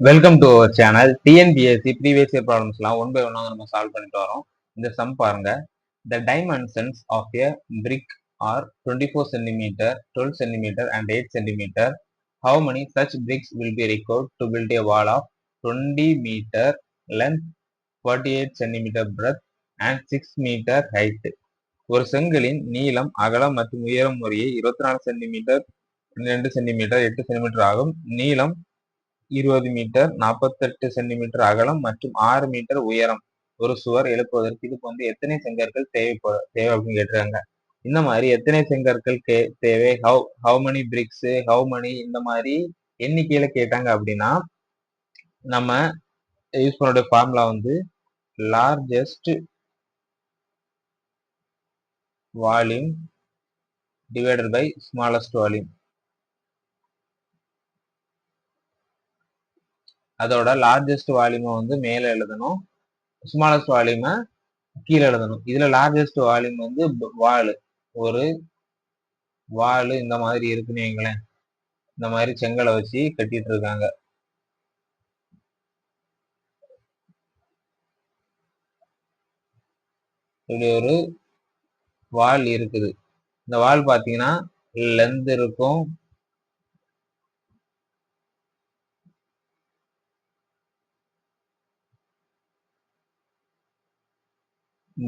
Welcome to our channel TNPSC previous year ப்ராப்ளம்ஸ்லாம் one by ஒன்னாக நம்ம solve பண்ணிட்டு வரோம். இந்த சம் பாருங்க. The dimensions of a brick are twenty four centimetre twelve centimetre and eight centimetre how many such bricks will be be required to build a wall of 20 meter length 48 centimeter breadth and 6 meter height? ஒரு செங்கலின் நீளம் அகலம் மற்றும் உயரம் முறையே இருபத்தி நாலு centimetre ரெண்டு சென்டிமீட்டர் எட்டு சென்டிமீட்டர் ஆகும். நீளம் இருபது மீட்டர் நாற்பத்தெட்டு சென்டிமீட்டர் அகலம் மற்றும் ஆறு மீட்டர் உயரம். ஒரு சுவர் எழுப்புவதற்கு இதுக்கு வந்து எத்தனை செங்கற்கள் தேவைப்பட தேவை அப்படின்னு கேட்டிருக்காங்க. இந்த மாதிரி எத்தனை செங்கற்கள் கே தேவை? How how many bricks how many இந்த மாதிரி எண்ணிக்கையில கேட்டாங்க அப்படின்னா நம்ம யூஸ் பண்ணுற ஃபார்முலா வந்து largest volume divided by smallest volume அதோட லார்ஜஸ்ட் வால்யூமை வந்து மேலே எழுதணும். ஸ்மாலஸ்ட் வால்யூமை கீழே எழுதணும். இதுல லார்ஜஸ்ட் வால்யூம் வந்து வால். ஒரு வால் இந்த மாதிரி இருக்குன்னு வைங்களேன். இந்த மாதிரி செங்கலை வச்சு கட்டிட்டு இருக்காங்க. இப்படி ஒரு வால் இருக்குது. இந்த வால் பாத்தீங்கன்னா லென்த் இருக்கும்.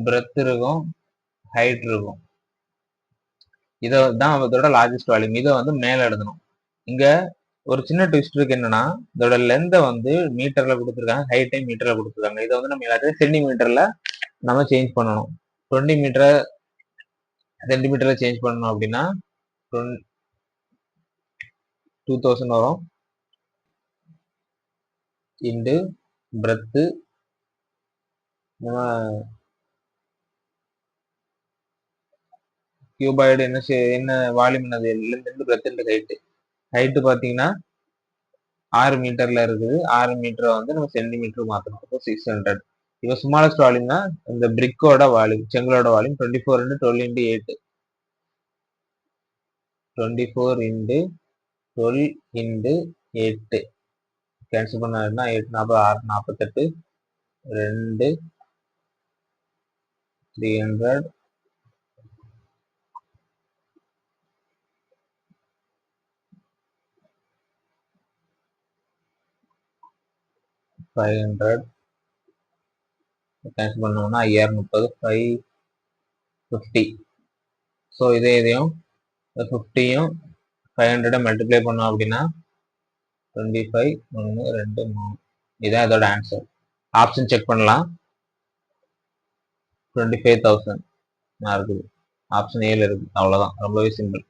பிரெத் இருக்கும் ஹைட் இருக்கும். இதை தான் இதோட லார்ஜஸ்ட் வால்யூம் இதை வந்து மேலே எழுதணும். இங்கே ஒரு சின்ன ட்விஸ்ட் இருக்கு என்னன்னா இதோட லென்த்தை வந்து மீட்டர்ல கொடுத்துருக்காங்க ஹைட்டை மீட்டர்ல கொடுத்துருக்காங்க. இதை வந்து நம்ம எல்லாத்தையும் சென்டிமீட்டர்ல நம்ம சேஞ்ச் பண்ணணும். டுவெண்ட்டி மீட்டர் சென்டிமீட்டர்ல சேஞ்ச் பண்ணணும் அப்படின்னா டூ தௌசண்ட் வரும். இண்டு பிரெத்து நம்ம கியூபாய்டு என்ன செய்- என்ன வால்யூம் என்னது? ரெண்டு பிரச்சனை ஹைட்டு ஹைட்டு பார்த்தீங்கன்னா ஆறு மீட்டர்ல இருக்குது. ஆறு மீட்டரை வந்து நம்ம சென்டிமீட்டர் மாற்றணும் அப்போ சிக்ஸ் ஹண்ட்ரட் இப்போ ஸ்மாலஸ்ட் வால்யூம்னா இந்த பிரிக்கோட volume செங்கலோட volume twenty four into twelve into eight twenty four into twelve into எட்டு கேன்சல் பண்ணா எட்டு நாற்பது ஆறு நாற்பத்தெட்டு. ரெண்டு three hundred five hundred cancel பண்ணோம்னா ஐயாயிரம் முப்பது ஃபைவ் ஃபிஃப்டி ஸோ இதே இதையும் ஃபிஃப்டியும் ஃபைவ் ஹண்ட்ரடை மல்டிப்ளை பண்ணோம் அப்படின்னா டுவெண்ட்டி ஃபைவ் ஒன்று ரெண்டு மூணு. இதான் இதோட ஆன்சர் ஆப்ஷன் செக் பண்ணலாம். டுவெண்ட்டி ஃபைவ் தௌசண்ட் இருக்குது. ஆப்ஷன் ஏல இருக்குது. அவ்வளோதான் ரொம்பவே சிம்பிள்